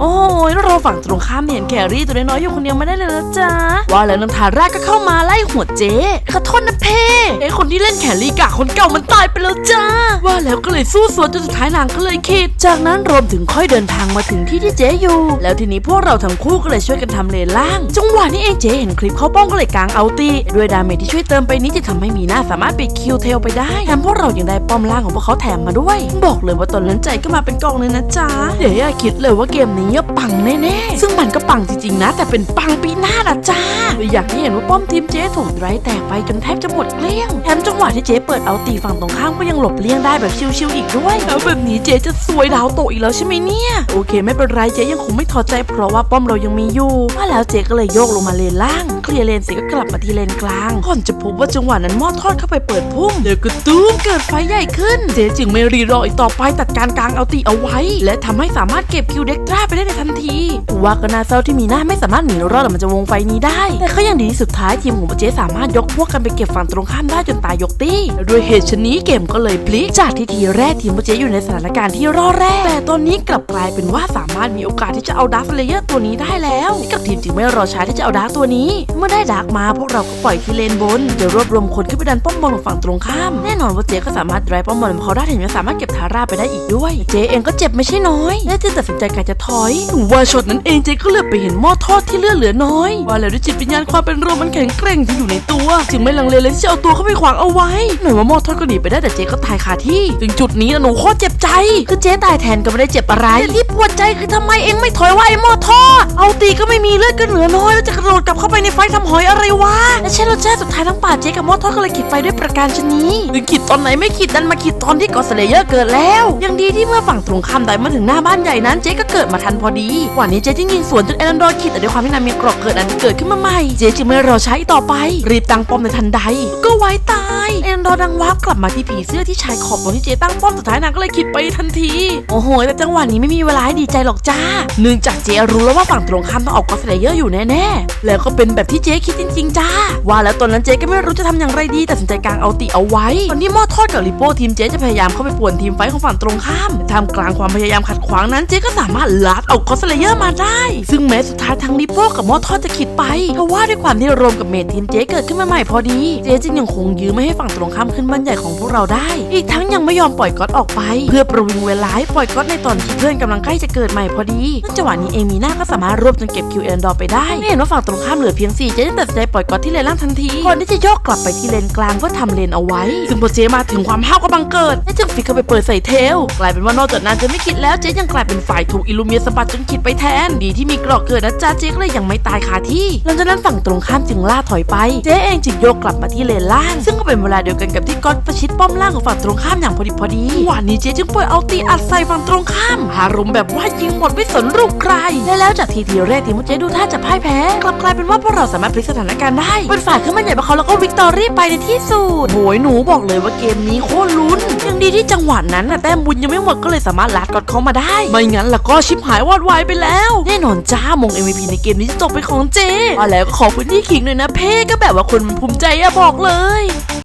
โอ้ยเราฝั่งตรงข้ามเห็นแครี่ตัวน้อยๆอยู่คนเดียวไม่ได้เลยนะจ๊ะว่าแล้วนันทาราก็เข้ามาไล่หัวเจ๊ขอโทษนะเพ่ไอคนที่เล่นแครี่กะคนเก่ามันตายไปแล้วจ้าว่าแล้วก็เลยสู้สวนจนสุดท้ายนางก็เลยคิดจากนั้นรวมถึงค่อยเดินทางมาถึงที่ที่เจ๊อยู่ แล้วทีนี้พวกเราทั้งคู่ก็เลยช่วยกันทำเลนล่าง จังหวะนี้เองเจ๊เห็นคลิปเขาป้องก็เลยกางเอาตีด้วยดาเมจที่ช่วยเติมไปนี้จะทำให้มีหน้าสามารถปิดคิวเทลไปได้แถมพวกเรายังได้ป้อมล่างของพวกเขาแถมมาด้วย บอกเลยว่าตอนนั้นใจก็มาเป็นกองเลยนะจ๊ะเดี๋ยวคิดเลยว่าเกมนี้จะปังแน่ๆ ซึ่งมันก็ปังจริงๆนะ แต่เป็นปังปีหน้านะจ้า อยากให้เห็นว่าป้อมทีมเจ๊ถูกไร้แตกไปจนแทบจะหมดเกลี้ยง แถมจังหวะที่เจ๊เปิดเอาตีฝั่งตรงข้ามก็ยังหลบเลี่ยงได้แบบชิวๆอีกด้วยแล้วแบบนี้เจ๊จะซวยดาวโตอีกแล้วใช่ไหมเนี่ย โอเค ไม่เป็นไรเจ๊ยังคงไม่ถอดใจเพราะว่าป้อมเรายังมีอยู่ว่าแล้วเจ๊ก็เลยโยกลงมาเลนล่างเค ลียร์เลนเสร็จก็กลับมาที่เลนกลาง ก่อนจะพบว่าจังหวะนั้นหม้อทอดเข้าไปเปิดพุ่มเดี๋ยวก็ตุ้มเกิดไฟใหญ่ขึ้นเจ๊จึงไม่รีรออีกต่อไปตัดการกลางเอาตีเอาไว้ และทำให้สามารถเก็บคิวเด็กตราไปได้ในทันทีว่าก็น่าเศร้าที่มีหน้าไม่สามารถหนีรอดออกมาจากวงไฟนี้ได้ แต่ก็ยังดีที่สุดท้ายทีมของเจ๊สามารถยกพวกกันไปเก็บฝั่งตรงข้ามได้จนตายยกตี้ด้วยเหตุชนนี้เกมก็เลยพลิกจากที่ทีแรกทีมเจ๊อยู่ในสถานการณ์ที่รอดแรกแต่ตอนนี้กลับกลายเป็นว่าสามารถมีโอกาสที่จะเอาดาร์คเลเยอร์ตัวนี้ได้แล้วกับทีมจึงไม่รอช้าที่จะเอาดาร์คตัวนี้เมื่อได้ดาร์กมาพวกเราก็ปล่อยที่เลนบนจะรวบรวมคนขึ้นไปดันป้อมบนของฝั่งตรงข้าม แน่นอนว่าเจ๊ก็สามารถไดรป้อมบนของเขาได้ถึงจะสามารถเก็บทาร่าไปได้อีกด้วย เจ๊เองก็เจ็บไม่ใช่น้อยและจึงตัดสินใจการจะถอยว่าช็อตนั้นเองเจ๊ก็เลือกไปเห็นหม้อทอดที่เลือดเหลือน้อยว่าแล้วด้วยจิตวิญญาณความเป็นโรมันแข็งแกร่งที่อยู่ในตัว จึงไม่ลังเลเลยที่จะเอาตัวเข้าไปขวางเอาไว้หน่อยว่าหม้อทอดก็หนีไปได้แต่เจ๊ก็ตายคาที่ถึงจุดนี้นะหนูโคตรเจ็บใจคือเจ๊ตายแทนก็ไม่ได้เจ็บอะไรแต่ที่ปวดใจคือทำไมเองไม่ถอยว่าไอ้หม้อทอดเอาตีก็ไม่มีเลือดก็เหลือน้อยแล้วจะกระโดดกลับเข้าไปในไฟทำหอยอะไรวะและเช่นรสชาติสุดท้ายทั้งป่าเจ๊กับหม้อทอดก็เลยขีดไฟด้วยประการชนีถึงขีดตอนไหนไม่ขีดดันมาขีดตอนที่กอสเลเยอร์เกิดแล้ว ยังดีที่เมื่อฝั่งตรงข้ามได้มาถึงหน้าบ้านใหญ่นั้นเจ๊ก็เกิดมาทันพอดีวันนี้เจ๊จึงยิงสวนจนเอรันดอร์ขีดแต่ด้วยความที่นางมีเกรอกเกิดอันเกิดขึ้นมาใหม่เจ๊จึงไม่รอใช้าอีกต่อไป รีบตั้งป้อมในทันใด ก็ไว้ตายเอรันดอร์ดังวาร์ปกลับมาที่ผีเสื้อที่ชายขอบตรงที่เจ๊ตั้งป้อมสุดท้ายนางก็เลยคิดไปทันทีโอ้โหแต่จังหวะนี้ไม่มีเวลาให้ดีใจหรอกจ้าเนื่องจากเจ๊รู้แล้วว่าฝั่งตรงข้ามต้องออกกอสเลเยอร์อยู่แน่ๆแล้วก็เป็นแบบที่ที่เจ๊คิดจริงๆจ้า ว่าแล้วตอนนั้นเจ๊ก็ไม่รู้จะทำอย่างไรดีแตัดสนใจกลางเอาติเอาไว้ตอนนี้หม้อทอดกับลิโป้ทีมเจ๊จะพยายามเข้าไปป่วนทีมไฟของฝั่งตรงข้ามทำกลางความพยายามขัดขวางนั้นเจ๊ก็สามารถลัดเอาคอสเลเยอร์มาได้ ซึ่งแม้สุดท้ายทั้งลิโป้กับหม้อทอดจะขิดไปเพราะว่าด้วยความที่รวมกับเมททีมเจ๊เกิดขึ้นมาใหม่พอดี เจ๊จึงยังคงยื้อไม่ให้ฝั่งตรงข้ามขึ้นบ้านใหญ่ของพวกเราได้ อีกทั้งยังไม่ยอมปล่อยก๊อตออกไป เพื่อประวิงเวลาให้ปล่อยก๊อตในตอนที่เพื่อนกํลังใกล้จะเกิดใหม่พอดีจังหวะนี้เอมีน่าก็สามารถรวบจนเก็บคิวเอ็นดอไปได้เห็นว่าฝั่งตรงข้ามเหลือเพียง4จะได้ตัดใจปล่อยก๊อตที่เลนล่างทันทีก่อนที่จะโยกกลับไปที่เลนกลางเพื่อทำเลนเอาไว้ ซึ่งพอเจมาถึงความห้าวก็บังเกิดและจึงฟิกเข้าไปเปิดใส่เทล กลายเป็นว่านอกจากนั้นจะไม่คิดแล้วเจยังกลายเป็นฝ่ายถูกอิลูเมียสะบัดจนคิดไปแทน ดีที่มีเกราะเกิดนะจ๊ะเจก็เลยยังไม่ตายคาที่หลังจากนั้นฝั่งตรงข้ามจึงล่าถอยไป เจเองจึงโยกกลับมาที่เลนล่าง ซึ่งก็เป็นเวลาเดียวกันกับที่ก๊อตประชิดป้อมล่างของฝั่งตรงข้ามอย่างพอดีพอดีวันนี้เจจึงปล่อยเอาตีอัดใส่ฝั่งตรงข้ามอารมแบบว่ายิงหมดไม่สนรูปใครและแล้วจากทีทีแรกทีมเจดูท่าจะพ่ายแพ้ กลับกลายเป็นว่าพวกเราสามารถพลิกสถานการณ์ได้ เป็นฝ่ายขึ้นมาใหญ่กว่าเขาแล้วก็วิกตอรี่ไปในที่สุดโหยหนูบอกเลยว่าเกมนี้โคตรลุ้น ยังดีที่จังหวะนั้นน่ะแต้มบุญยังไม่หมดก็เลยสามารถลัดกอดเขามาได้ ไม่งั้นล่ะก็ชิบหายวอดวายไปแล้ว แน่นอนจ้ามง MVP ในเกมนี้จะตกเป็นของเจว่าแล้วก็ขอพื้นที่ขิงหน่อยนะเพ่ก็แบบว่าคนมันภูมิใจอะบอกเลย